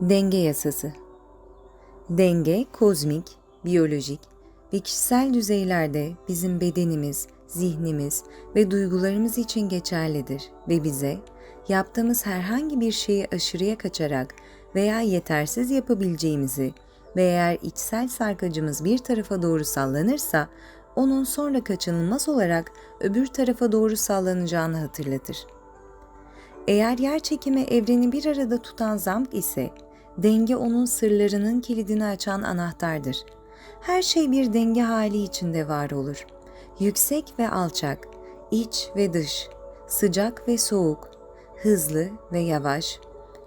Denge yasası. Denge kozmik, biyolojik ve kişisel düzeylerde bizim bedenimiz, zihnimiz ve duygularımız için geçerlidir ve bize yaptığımız herhangi bir şeyi aşırıya kaçarak veya yetersiz yapabileceğimizi ve eğer içsel sarkacımız bir tarafa doğru sallanırsa onun sonra kaçınılmaz olarak öbür tarafa doğru sallanacağını hatırlatır. Eğer yer çekimi evreni bir arada tutan zamk ise denge onun sırlarının kilidini açan anahtardır. Her şey bir denge hali içinde var olur. Yüksek ve alçak, iç ve dış, sıcak ve soğuk, hızlı ve yavaş,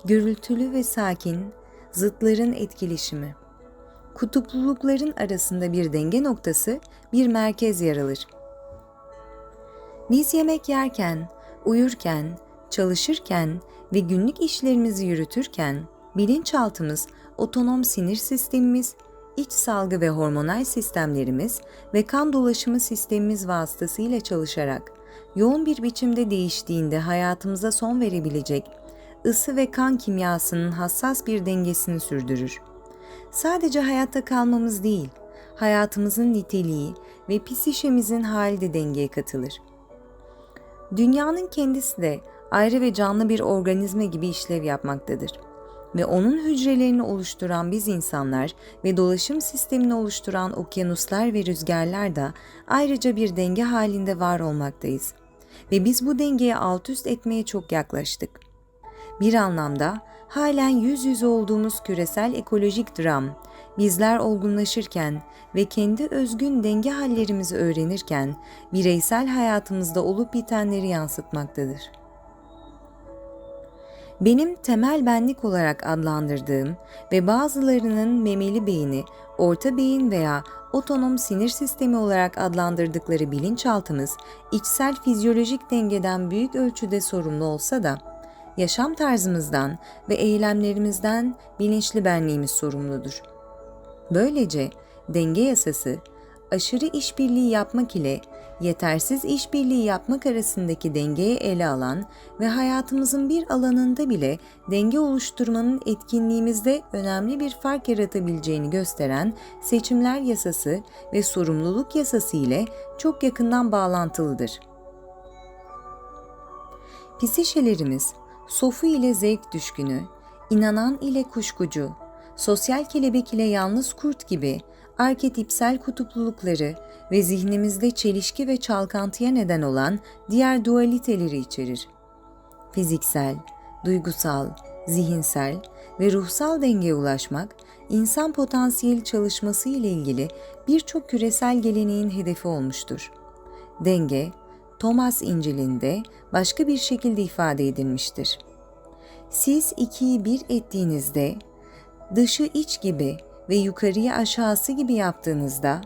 gürültülü ve sakin, zıtların etkileşimi. Kutuplulukların arasında bir denge noktası, bir merkez yer alır. Biz yemek yerken, uyurken, çalışırken ve günlük işlerimizi yürütürken bilinçaltımız, otonom sinir sistemimiz, iç salgı ve hormonal sistemlerimiz ve kan dolaşımı sistemimiz vasıtasıyla çalışarak yoğun bir biçimde değiştiğinde hayatımıza son verebilecek ısı ve kan kimyasının hassas bir dengesini sürdürür. Sadece hayatta kalmamız değil, hayatımızın niteliği ve psişemizin hali de dengeye katılır. Dünyanın kendisi de ayrı ve canlı bir organizma gibi işlev yapmaktadır. Ve onun hücrelerini oluşturan biz insanlar ve dolaşım sistemini oluşturan okyanuslar ve rüzgarlar da ayrıca bir denge halinde var olmaktayız. Ve biz bu dengeyi alt üst etmeye çok yaklaştık. Bir anlamda halen yüz yüze olduğumuz küresel ekolojik dram, bizler olgunlaşırken ve kendi özgün denge hallerimizi öğrenirken bireysel hayatımızda olup bitenleri yansıtmaktadır. Benim temel benlik olarak adlandırdığım ve bazılarının memeli beyni, orta beyin veya otonom sinir sistemi olarak adlandırdıkları bilinçaltımız içsel fizyolojik dengeden büyük ölçüde sorumlu olsa da yaşam tarzımızdan ve eylemlerimizden bilinçli benliğimiz sorumludur. Böylece denge yasası aşırı işbirliği yapmak ile yetersiz işbirliği yapmak arasındaki dengeyi ele alan ve hayatımızın bir alanında bile denge oluşturmanın etkinliğimizde önemli bir fark yaratabileceğini gösteren seçimler yasası ve sorumluluk yasası ile çok yakından bağlantılıdır. Psişelerimiz sofu ile zevk düşkünü, inanan ile kuşkucu, sosyal kelebek ile yalnız kurt gibi arketipsel kutuplulukları ve zihnimizde çelişki ve çalkantıya neden olan diğer dualiteleri içerir. Fiziksel, duygusal, zihinsel ve ruhsal dengeye ulaşmak, insan potansiyeli çalışması ile ilgili birçok küresel geleneğin hedefi olmuştur. Denge, Thomas İncil'inde başka bir şekilde ifade edilmiştir. Siz ikiyi bir ettiğinizde, dışı iç gibi ve yukarıya aşağısı gibi yaptığınızda,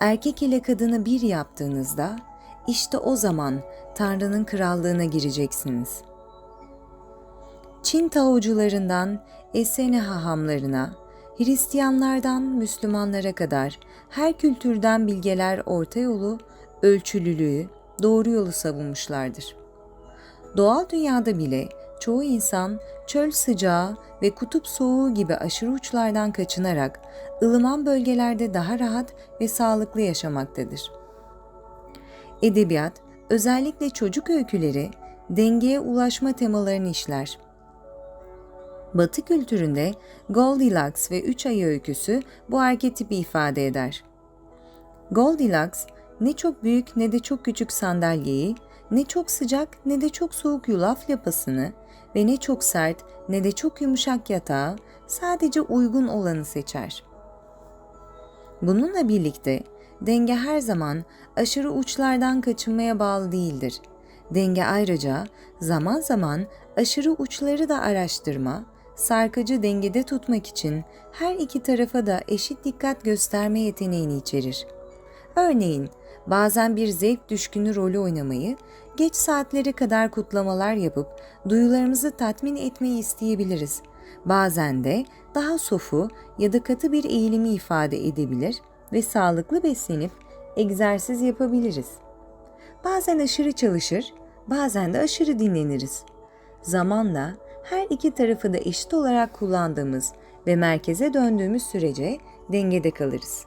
erkek ile kadını bir yaptığınızda, işte o zaman Tanrı'nın krallığına gireceksiniz. Çin taocularından Esene hahamlarına, Hristiyanlardan Müslümanlara kadar her kültürden bilgeler orta yolu, ölçülülüğü, doğru yolu savunmuşlardır. Doğal dünyada bile çoğu insan çöl sıcağı ve kutup soğuğu gibi aşırı uçlardan kaçınarak ılıman bölgelerde daha rahat ve sağlıklı yaşamaktadır. Edebiyat, özellikle çocuk öyküleri dengeye ulaşma temalarını işler. Batı kültüründe Goldilocks ve Üç Ayı öyküsü bu arketipi ifade eder. Goldilocks ne çok büyük ne de çok küçük sandalyeyi, ne çok sıcak ne de çok soğuk yulaf lapasını ve ne çok sert ne de çok yumuşak yatağı sadece uygun olanı seçer. Bununla birlikte denge her zaman aşırı uçlardan kaçınmaya bağlı değildir. Denge ayrıca zaman zaman aşırı uçları da araştırma, sarkıcı dengede tutmak için her iki tarafa da eşit dikkat gösterme yeteneğini içerir. Örneğin bazen bir zevk düşkünü rolü oynamayı, geç saatlere kadar kutlamalar yapıp duyularımızı tatmin etmeyi isteyebiliriz. Bazen de daha sofu ya da katı bir eğilimi ifade edebilir ve sağlıklı beslenip egzersiz yapabiliriz. Bazen aşırı çalışır, bazen de aşırı dinleniriz. Zamanla her iki tarafı da eşit olarak kullandığımız ve merkeze döndüğümüz sürece dengede kalırız.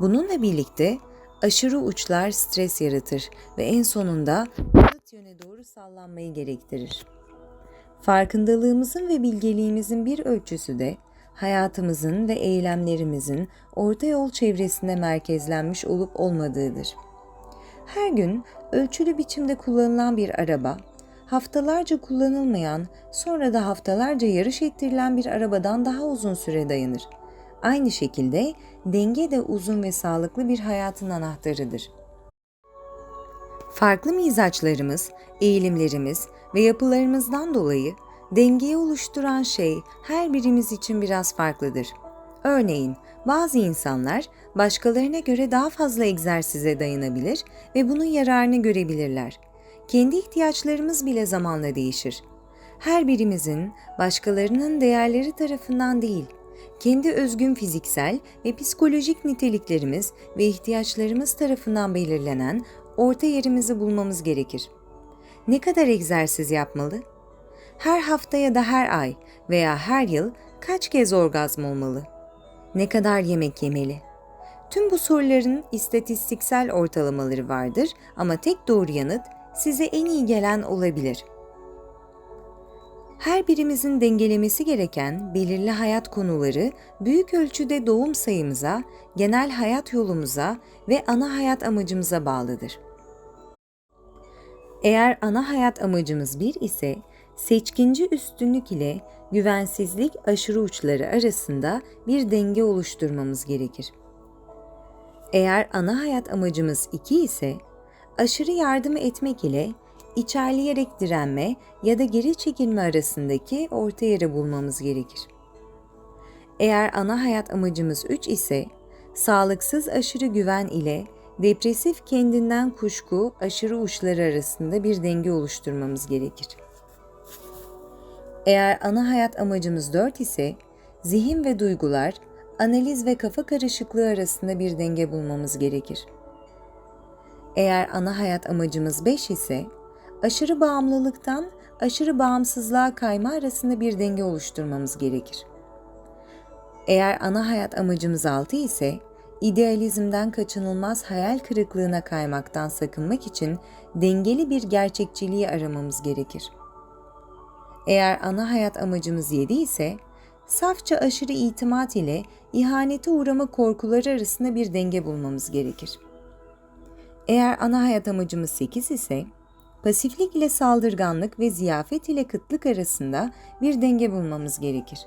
Bununla birlikte aşırı uçlar stres yaratır ve en sonunda zıt yöne doğru sallanmayı gerektirir. Farkındalığımızın ve bilgeliğimizin bir ölçüsü de hayatımızın ve eylemlerimizin orta yol çevresinde merkezlenmiş olup olmadığıdır. Her gün ölçülü biçimde kullanılan bir araba, haftalarca kullanılmayan, sonra da haftalarca yarış ettirilen bir arabadan daha uzun süre dayanır. Aynı şekilde denge de uzun ve sağlıklı bir hayatın anahtarıdır. Farklı mizaçlarımız, eğilimlerimiz ve yapılarımızdan dolayı dengeyi oluşturan şey her birimiz için biraz farklıdır. Örneğin bazı insanlar başkalarına göre daha fazla egzersize dayanabilir ve bunun yararını görebilirler. Kendi ihtiyaçlarımız bile zamanla değişir. Her birimizin başkalarının değerleri tarafından değil, kendi özgün fiziksel ve psikolojik niteliklerimiz ve ihtiyaçlarımız tarafından belirlenen orta yerimizi bulmamız gerekir. Ne kadar egzersiz yapmalı? Her hafta ya da her ay veya her yıl kaç kez orgazm olmalı? Ne kadar yemek yemeli? Tüm bu soruların istatistiksel ortalamaları vardır ama tek doğru yanıt size en iyi gelen olabilir. Her birimizin dengelemesi gereken belirli hayat konuları büyük ölçüde doğum sayımıza, genel hayat yolumuza ve ana hayat amacımıza bağlıdır. Eğer ana hayat amacımız bir ise, seçkinci üstünlük ile güvensizlik aşırı uçları arasında bir denge oluşturmamız gerekir. Eğer ana hayat amacımız iki ise, aşırı yardım etmek ile içerleyerek direnme ya da geri çekilme arasındaki orta yeri bulmamız gerekir. Eğer ana hayat amacımız 3 ise, sağlıksız aşırı güven ile depresif kendinden kuşku aşırı uçları arasında bir denge oluşturmamız gerekir. Eğer ana hayat amacımız 4 ise, zihin ve duygular, analiz ve kafa karışıklığı arasında bir denge bulmamız gerekir. Eğer ana hayat amacımız 5 ise, aşırı bağımlılıktan aşırı bağımsızlığa kayma arasında bir denge oluşturmamız gerekir. Eğer ana hayat amacımız 6 ise, idealizmden kaçınılmaz hayal kırıklığına kaymaktan sakınmak için dengeli bir gerçekçiliği aramamız gerekir. Eğer ana hayat amacımız 7 ise, safça aşırı itimat ile ihanete uğrama korkuları arasında bir denge bulmamız gerekir. Eğer ana hayat amacımız 8 ise, pasiflik ile saldırganlık ve ziyafet ile kıtlık arasında bir denge bulmamız gerekir.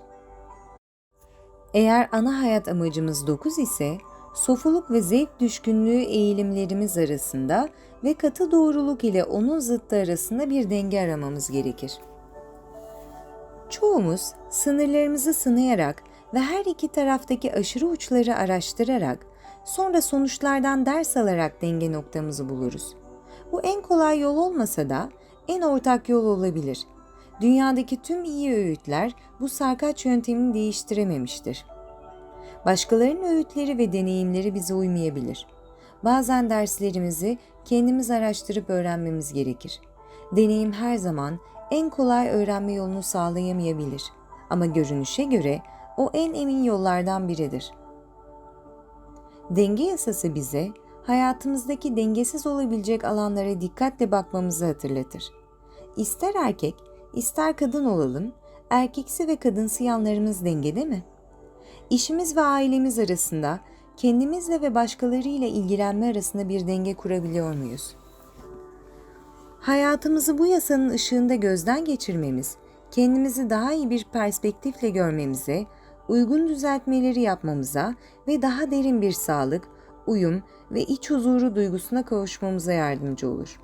Eğer ana hayat amacımız 9 ise, sofuluk ve zevk düşkünlüğü eğilimlerimiz arasında ve katı doğruluk ile onun zıttı arasında bir denge aramamız gerekir. Çoğumuz sınırlarımızı sınayarak ve her iki taraftaki aşırı uçları araştırarak, sonra sonuçlardan ders alarak denge noktamızı buluruz. Bu en kolay yol olmasa da en ortak yol olabilir. Dünyadaki tüm iyi öğütler bu sarkaç yöntemini değiştirememiştir. Başkalarının öğütleri ve deneyimleri bize uymayabilir. Bazen derslerimizi kendimiz araştırıp öğrenmemiz gerekir. Deneyim her zaman en kolay öğrenme yolunu sağlayamayabilir ama görünüşe göre o en emin yollardan biridir. Denge yasası bize hayatımızdaki dengesiz olabilecek alanlara dikkatle bakmamızı hatırlatır. İster erkek, ister kadın olalım, erkeksi ve kadınsı yanlarımız dengede mi? İşimiz ve ailemiz arasında kendimizle ve başkalarıyla ilgilenme arasında bir denge kurabiliyor muyuz? Hayatımızı bu yasanın ışığında gözden geçirmemiz, kendimizi daha iyi bir perspektifle görmemize, uygun düzeltmeleri yapmamıza ve daha derin bir sağlık, uyum ve iç huzuru duygusuna kavuşmamıza yardımcı olur.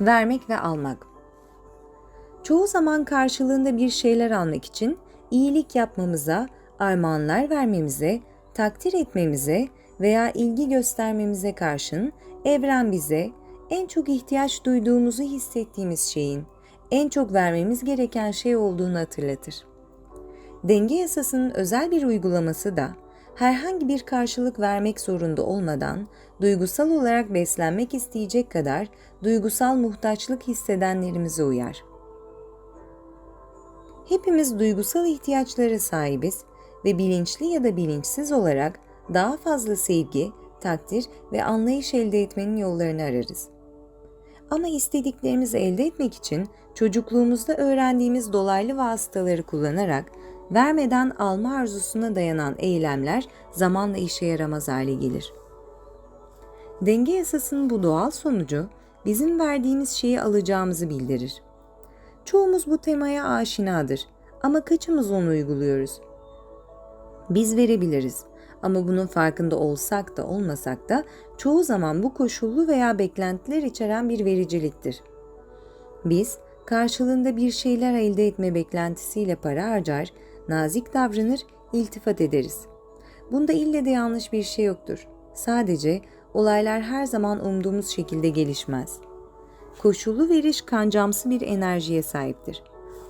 Vermek ve almak Çoğu zaman karşılığında bir şeyler almak için iyilik yapmamıza, armağanlar vermemize, takdir etmemize veya ilgi göstermemize karşın evren bize en çok ihtiyaç duyduğumuzu hissettiğimiz şeyin en çok vermemiz gereken şey olduğunu hatırlatır. Denge yasasının özel bir uygulaması da herhangi bir karşılık vermek zorunda olmadan duygusal olarak beslenmek isteyecek kadar duygusal muhtaçlık hissedenlerimize uyar. Hepimiz duygusal ihtiyaçlara sahibiz ve bilinçli ya da bilinçsiz olarak daha fazla sevgi, takdir ve anlayış elde etmenin yollarını ararız. Ama istediklerimizi elde etmek için çocukluğumuzda öğrendiğimiz dolaylı vasıtaları kullanarak vermeden alma arzusuna dayanan eylemler zamanla işe yaramaz hale gelir. Denge yasasının bu doğal sonucu bizim verdiğimiz şeyi alacağımızı bildirir. Çoğumuz bu temaya aşinadır ama kaçımız onu uyguluyoruz? Biz verebiliriz ama bunun farkında olsak da olmasak da çoğu zaman bu koşullu veya beklentiler içeren bir vericiliktir. Biz karşılığında bir şeyler elde etme beklentisiyle para harcar, nazik davranır, iltifat ederiz. Bunda ille de yanlış bir şey yoktur. Sadece olaylar her zaman umduğumuz şekilde gelişmez. Koşullu veriş kancamsı bir enerjiye sahiptir.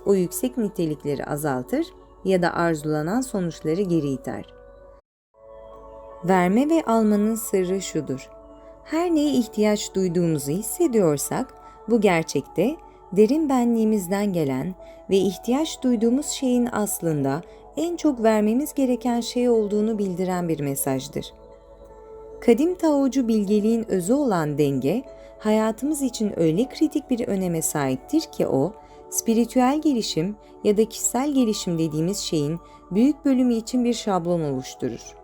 O yüksek nitelikleri azaltır ya da arzulanan sonuçları geri iter. Verme ve almanın sırrı şudur. Her neye ihtiyaç duyduğumuzu hissediyorsak, bu gerçekte derin benliğimizden gelen ve ihtiyaç duyduğumuz şeyin aslında en çok vermemiz gereken şey olduğunu bildiren bir mesajdır. Kadim Taocu bilgeliğin özü olan denge, hayatımız için öyle kritik bir öneme sahiptir ki o, spiritüel gelişim ya da kişisel gelişim dediğimiz şeyin büyük bölümü için bir şablon oluşturur.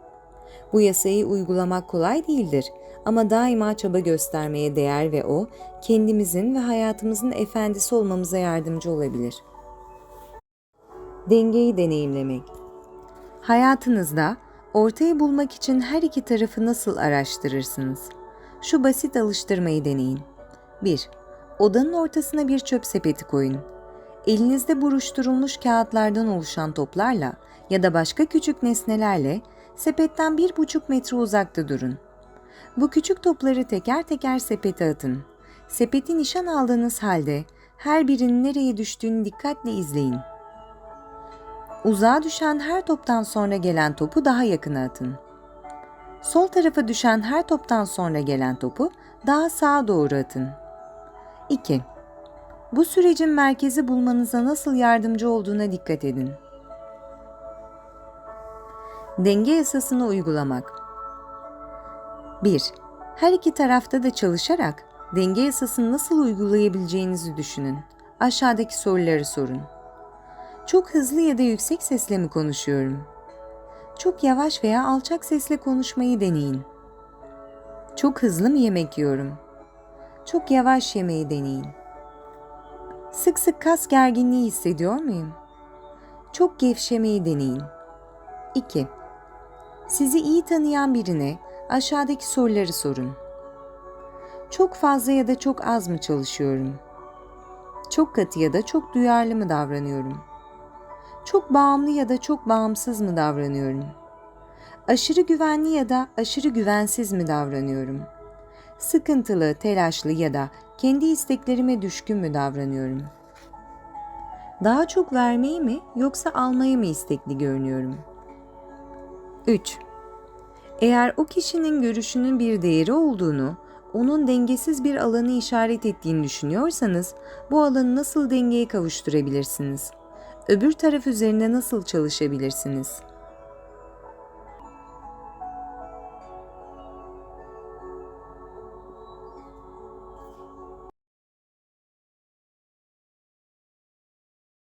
Bu yasayı uygulamak kolay değildir ama daima çaba göstermeye değer ve o kendimizin ve hayatımızın efendisi olmamıza yardımcı olabilir. Dengeyi deneyimlemek. Hayatınızda ortayı bulmak için her iki tarafı nasıl araştırırsınız? Şu basit alıştırmayı deneyin. 1. Odanın ortasına bir çöp sepeti koyun. Elinizde buruşturulmuş kağıtlardan oluşan toplarla ya da başka küçük nesnelerle sepetten bir buçuk metre uzakta durun. Bu küçük topları teker teker sepete atın. Sepeti nişan aldığınız halde her birinin nereye düştüğünü dikkatle izleyin. Uzağa düşen her toptan sonra gelen topu daha yakına atın. Sol tarafa düşen her toptan sonra gelen topu daha sağa doğru atın. 2. Bu sürecin merkezi bulmanıza nasıl yardımcı olduğuna dikkat edin. Denge yasasını uygulamak. 1. Her iki tarafta da çalışarak denge yasasını nasıl uygulayabileceğinizi düşünün. Aşağıdaki soruları sorun. Çok hızlı ya da yüksek sesle mi konuşuyorum? Çok yavaş veya alçak sesle konuşmayı deneyin. Çok hızlı mı yemek yiyorum? Çok yavaş yemeyi deneyin. Sık sık kas gerginliği hissediyor muyum? Çok gevşemeyi deneyin. 2. Sizi iyi tanıyan birine aşağıdaki soruları sorun. Çok fazla ya da çok az mı çalışıyorum? Çok katı ya da çok duyarlı mı davranıyorum? Çok bağımlı ya da çok bağımsız mı davranıyorum? Aşırı güvenli ya da aşırı güvensiz mi davranıyorum? Sıkıntılı, telaşlı ya da kendi isteklerime düşkün mü davranıyorum? Daha çok vermeyi mi yoksa almayı mı istekli görünüyorum? 3. Eğer o kişinin görüşünün bir değeri olduğunu, onun dengesiz bir alanı işaret ettiğini düşünüyorsanız, bu alanı nasıl dengeye kavuşturabilirsiniz? Öbür taraf üzerinde nasıl çalışabilirsiniz?''